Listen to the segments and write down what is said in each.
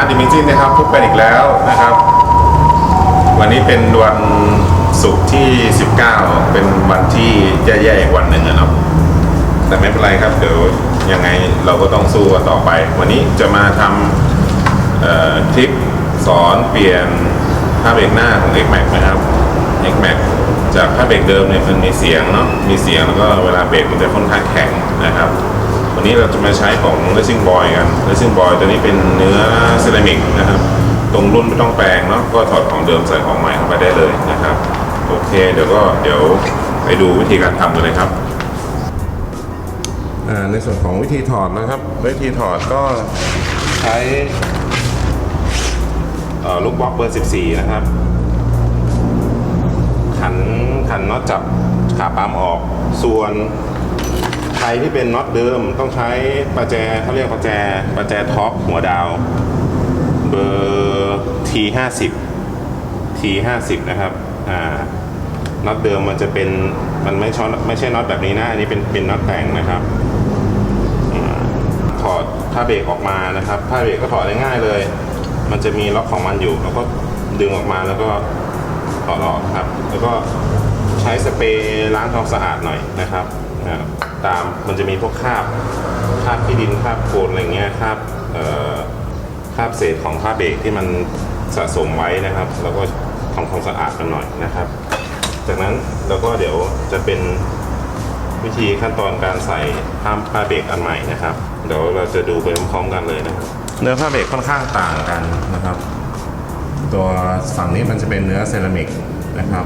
มาร์ทดิมิจินนะครับพบกันอีกแล้วนะครับ วันนี้เป็นวันศุกร์ที่ 19 เป็นวันที่แย่ๆอีกวันหนึ่งอะเนาะแต่ไม่เป็นไรครับ เดี๋ยวยังไงเราก็ต้องสู้กันต่อไป วันนี้จะมาทำคลิปสอนเปลี่ยนผ้าเบรกหน้าของ X-Max นะครับ X-Max จากผ้าเบรกเดิมเนี่ยมันมีเสียงเนาะมีเสียงแล้วก็เวลาเบรกมันจะค่อนข้างแข็งนะครับ วันนี้เราจะมาใช้ของ Racing Boy กัน Racing Boy ตัวนี้เป็นเนื้อเซรามิกนะครับ ตรงรุ่นไม่ต้องแปลงเนาะ ก็ถอดของเดิมใส่ของใหม่เข้าไปได้เลยนะครับ โอเค เดี๋ยวก็เดี๋ยวไปดูวิธีการทำกันเลยครับในส่วนของวิธีถอดนะครับ วิธีถอดก็ใช้ลูกบล็อกเบอร์ 14 นะครับ ขันขันน็อตจับขาปั๊มออกส่วน ใครที่เป็นน็อตเดิมต้องใช้ประแจเขาเรียกประแจประแจท็อปหัวดาว เบอร์ T 5 0 T 5 0นะครับอ่าน็อตเดิมมันจะเป็นมันไม่ช้อนไม่ใช่น็อตแบบนี้นะอันนี้เป็นเป็นน็อตแต่งนะครับถอดผ้าเบรกออกมานะครับผ้าเบรกก็ถอดได้ง่ายเลย มันจะมีล็อกของมันอยู่ แล้วก็ดึงออกมาแล้วก็ถอดออกครับ แล้วก็ใช้สเปรย์ล้างทำความสะอาดหน่อยนะครับ ตาม มันจะมีพวกคราบคราบที่ดินคราบโคลนอะไรเงี้ยคราบคราบเศษของผ้าเบรกที่มันสะสมไว้นะครับ แล้วก็ทำความสะอาดกันหน่อยนะครับ จากนั้นเราก็เดี๋ยวจะเป็นวิธีขั้นตอนการใส่ผ้าผ้าเบรกอันใหม่นะครับ เดี๋ยวเราจะดูไปพร้อมๆกันเลยนะครับ เนื้อผ้าเบรกค่อนข้างต่างกันนะครับ ตัวฝั่งนี้มันจะเป็นเนื้อเซรามิกนะครับ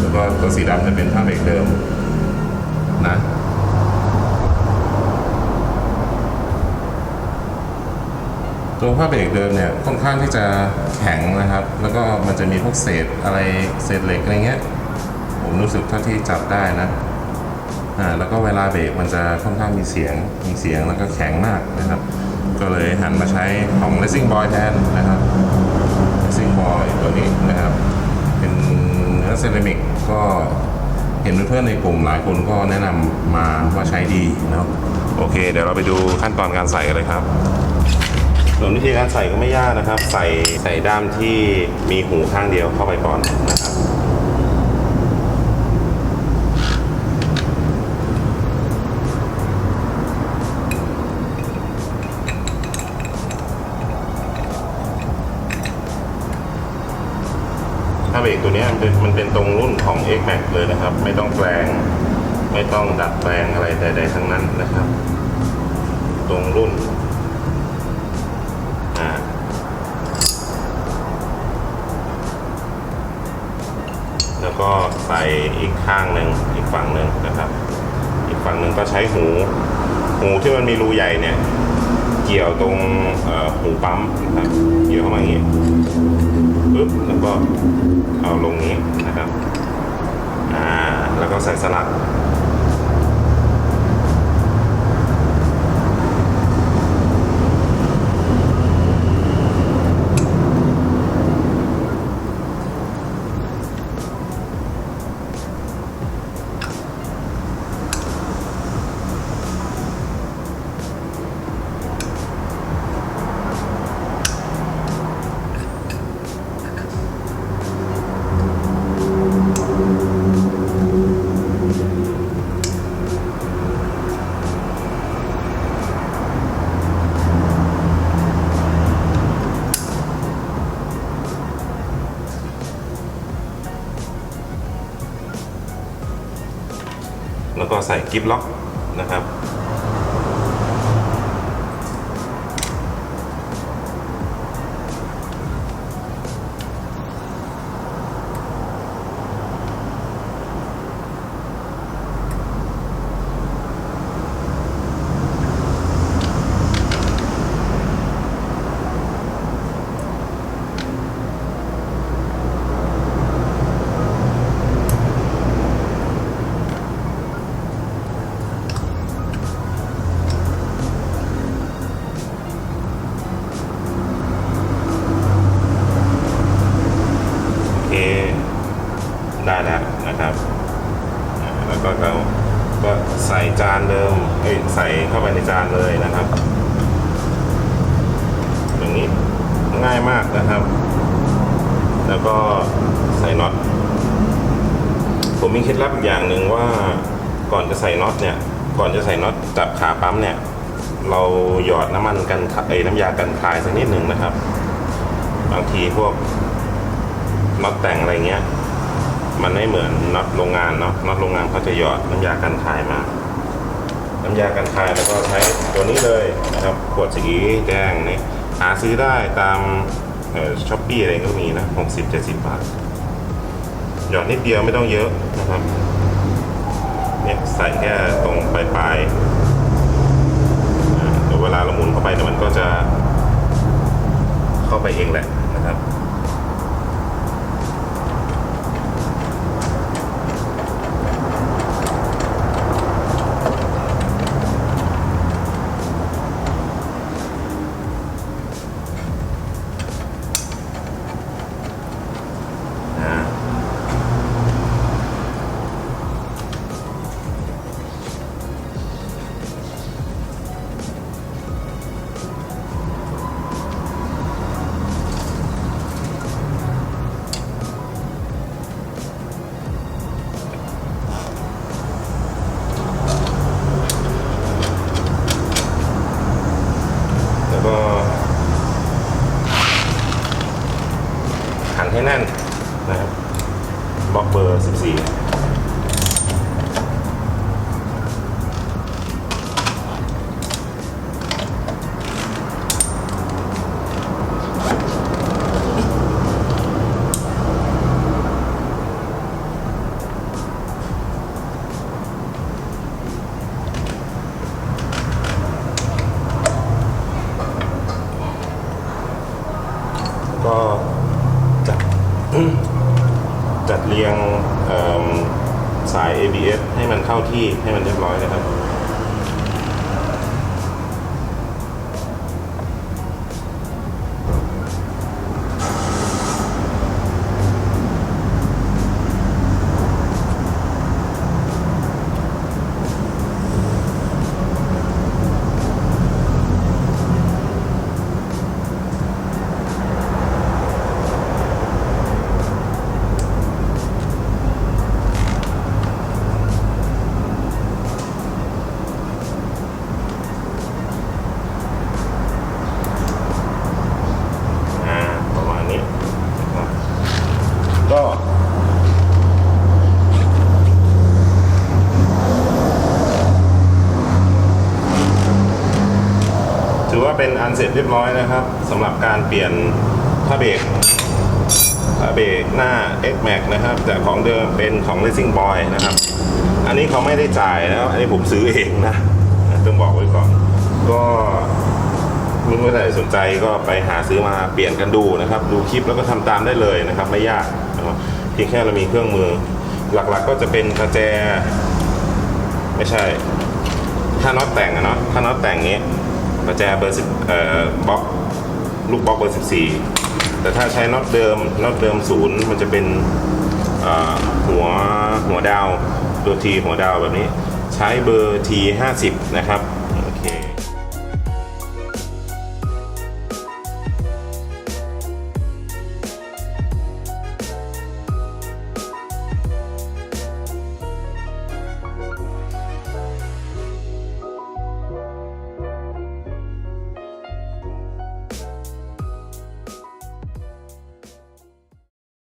แล้วก็ตัวสีดำจะเป็นผ้าเบรกเดิมนะ ตัวผ้าเบรกเดิมเนี่ยค่อนข้างที่จะแข็งนะครับ แล้วก็มันจะมีพวกเศษอะไรเศษเหล็กอะไรเงี้ยผมรู้สึกเท่าที่จับได้นะอ่าแล้วก็เวลาเบรกมันจะค่อนข้างมีเสียงมีเสียงแล้วก็แข็งมากนะครับ ก็เลยหันมาใช้ของ Racing Boy แทนนะครับ Racing Boy ตัวนี้นะครับ เป็นเนื้อเซรามิกก็เห็นเพื่อนๆในกลุ่มหลายคนก็แนะนำมาว่าใช้ดีเนาะโอเค เดี๋ยวเราไปดูขั้นตอนการใส่กันเลยครับ ส่วนวิธีการใส่ก็ไม่ยากนะครับ ใส่ใส่ด้ามที่มีหูข้างเดียวเข้าไปก่อนนะครับถ้าเบรกตัวนี้มันเป็นมันเป็นตรงรุ่นของ X Max เลยนะครับ ไม่ต้องแปลง ไม่ต้องดัดแปลงอะไรใดๆทั้งนั้นนะครับ ตรงรุ่น แล้วก็ใส่อีกข้างหนึ่งอีกฝั่งหนึ่งนะครับ อีกฝั่งหนึ่งก็ใช้หูหูที่มันมีรูใหญ่เนี่ยเกี่ยวตรงหูปั๊มนะครับเกี่ยวเข้ามาอย่างนี้ปึ๊บแล้วก็เอาลงนี้นะครับอ่าแล้วก็ใส่สลัก ใส่กิฟล็อกนะครับ ใส่เข้าไปในจานเลยนะครับ อย่างนี้ง่ายมากนะครับ แล้วก็ใส่น็อต ผมมีเคล็ดลับอย่างหนึ่งว่าก่อนจะใส่น็อตเนี่ย ก่อนจะใส่น็อตจับขาปั๊มเนี่ย เราหยอดน้ำมันกันไอ้น้ำยากันคลายสักนิดหนึ่งนะครับ บางทีพวกน็อตแต่งอะไรเงี้ย มันไม่เหมือนน็อตโรงงานเนาะ น็อตโรงงานเขาจะหยอดน้ำยากันคลายมา น้ำยากันคายแล้วก็ใช้ตัวนี้เลยนะครับขวดสีแดงนี่หาซื้อได้ตามช้อปปี้อะไรก็มีนะ60 70 บาท หยอดนิดเดียวไม่ต้องเยอะนะครับเนี่ยใส่แค่ตรงปลายปลายเดี๋ยวเวลาเราหมุนเข้าไปเนี่ยมันก็จะเข้าไปเองแหละ ให้แน่นนะครับบล็อกเบอร์ 14 จัดเรียงสาย ABS ให้มันเข้าที่ให้มันเรียบร้อยนะครับ เป็นอันเสร็จเรียบร้อยนะครับสำหรับการเปลี่ยนผ้าเบรกผ้าเบรกหน้า X Max นะครับจากของเดิมเป็นของ Racing Boy นะครับ อันนี้เขาไม่ได้จ่ายนะครับอันนี้ผมซื้อเองนะต้องบอกไว้ก่อน ก็มื่อไหร่สนใจก็ไปหาซื้อมาเปลี่ยนกันดูนะครับ ดูคลิปแล้วก็ทำตามได้เลยนะครับ ไม่ยากนะครับเพียงแค่เรามีเครื่องมือ หลักๆก็จะเป็นกระแจ ไม่ใช่ ถ้าน็อตแต่งอะเนาะถ้าน็อตแต่งนี้ ประแจเบอร์สิบเอ่อบล็อกลูกบล็อกเบอร์สิบสี่แต่ถ้าใช้น็อตเดิมน็อตเดิมศูนย์มันจะเป็นหัวหัวดาวตัวทีหัวดาวแบบนี้ ใช้เบอร์ทีห้าสิบนะครับ